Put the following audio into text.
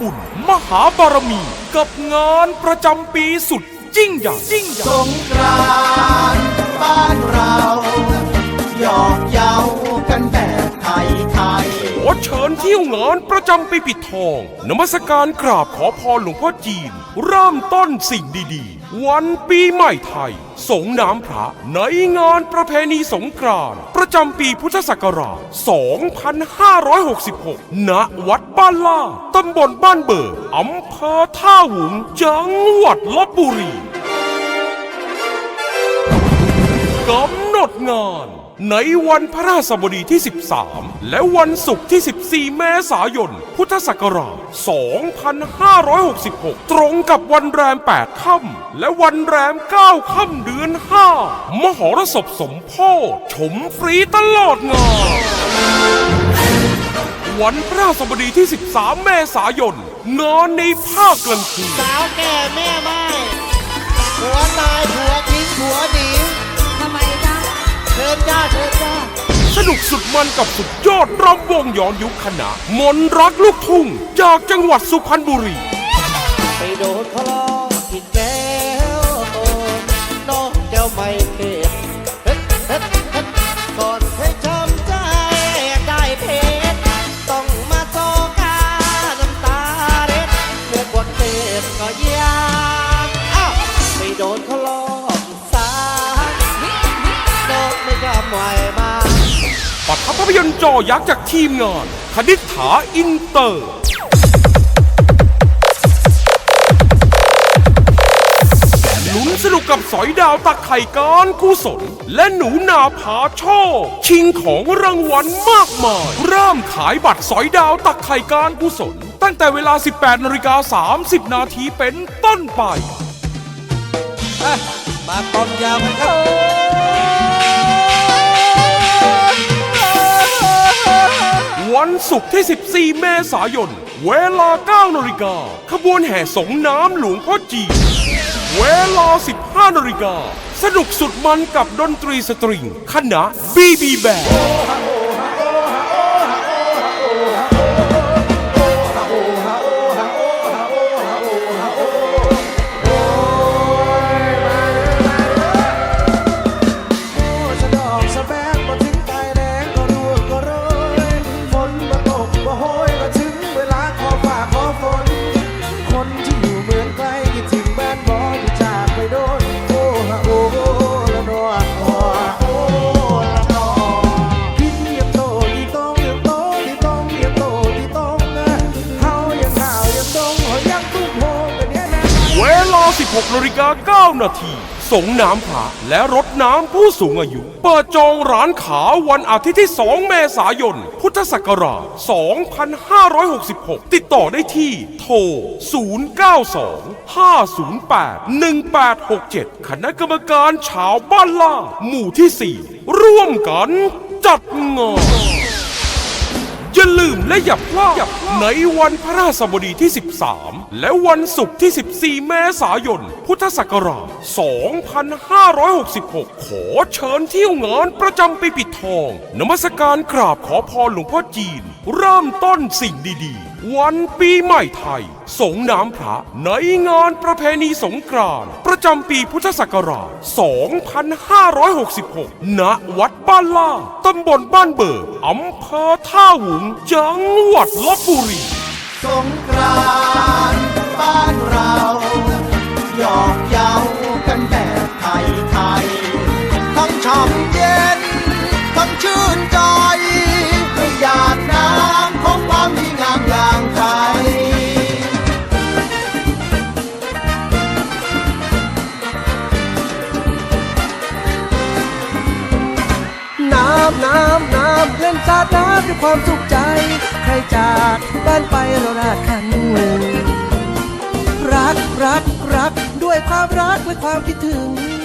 บุญ มหาบารมี กับงานประจำปีสุดยิ่งใหญ่ยิ่งใหญ่สงกรานต์บ้านเราหยอกเย้ากันแบบไทยไทยขอเชิญเที่ยวงานประจำปีปิดทอง นมัสการกราบขอพรหลวงพ่อจีน เริ่มต้นสิ่งดีๆ วันปีใหม่ไทย สงน้ำพระในงานประเพณีสงกรานต์ประจำปีพุทธศักราช 2566 ณ วัดบ้านล่า ตำบลบ้านเบิกอำเภอท่าหุง จังหวัดลบบุรี กำหนดงาน ในวันพระราชบดีที่ 13 และวันศุกร์ที่ 14 เมษายน พุทธศักราช 2566 ตรงกับวันแรม 8 ค่ำและวันแรม 9 ค่ำเดือน 5 มหรสพสมโพธิชมฟรีตลอดงานวันพระราชบดีที่ 13 เมษายน งานในภาคกลางคืนสาวแก่แม่ไม้ผัวตายผัวทิ้งผัวหนี นุกสุดมันกับสุดยอดรำวงย้อนยุคคณะมนรักลูกทุ่ง จากจังหวัดสุพรรณบุรี ไปโดนเขาล้อผิดแล้วโอ้น้องเจ้าไม่เข็ดเฮ็ดเฮ็ดเฮ็ดก่อนให้ช้ำใจได้เพชรต้องมาโซกาน้ำตาเด็ดเมื่อกดเทศก็ยากอ้าวไปโดนเขาล้อผิดสาน้องไม่ยอมไหว ปัทภาพยนตร์จอยักษ์จากทีมงานคณิษฐาอินเตอร์ ลุ้นสนุกกับสอยดาวตักไข่การกุศล และหนูนาผาโชคชิงของรางวัลมากมาย เริ่มขายบัตรสอยดาวตักไข่การกุศล ตั้งแต่เวลา 18นาฬิกา30 นาทีเป็นต้นไปมากองยาวไหมครับ วันศุกร์ที่ 14 เมษายน เวลา 9นาฬิกา ขบวนแห่สงน้ำหลวงพ่อจีเวลา 15นาฬิกา สนุกสุดมันกับดนตรีสตริง คณะบีบีแบน 16นาฬิกา9นาทีสงน้ำผาและรดน้ำผู้สูงอายุ เปิดจองร้านขาวันอาทิตย์ที่ 2 เมษายน พุทธศักราช 2566 ติดต่อได้ที่ โทร 092 508 1867 คณะกรรมการชาวบ้านล่า หมู่ที่ 4 ร่วมกันจัดงาน อย่าลืมและอย่าพลาดในวันพระราชบดีที่ 13 และวันศุกร์ที่ 14 เมษายน พุทธศักราช 2566 ขอเชิญเที่ยวงานประจำปีปิดทอง นมัสการกราบขอพรหลวงพ่อจีน เริ่มต้นสิ่งดีๆ วันปีใหม่ไทย สงน้ำพระในงานประเพณีสงกรานต์ประจำปีพุทธศักราช 2566 ณ วัดบ้านล่าตำบลบ้านเบิกอำเภอท่าหุงจังหวัดลบบุรี สงกรานต์บ้านเราหยอกเย้ากันแบบไทยไทยทั้งช่ำเย็น ทั้งชื่นใจให้หยาด น้ำน้ำเล่นสาดน้ำด้วยความสุขใจ ใครจากบ้านไปเราราดคันหนึ่งรักรักรักด้วยความรักและความคิดถึง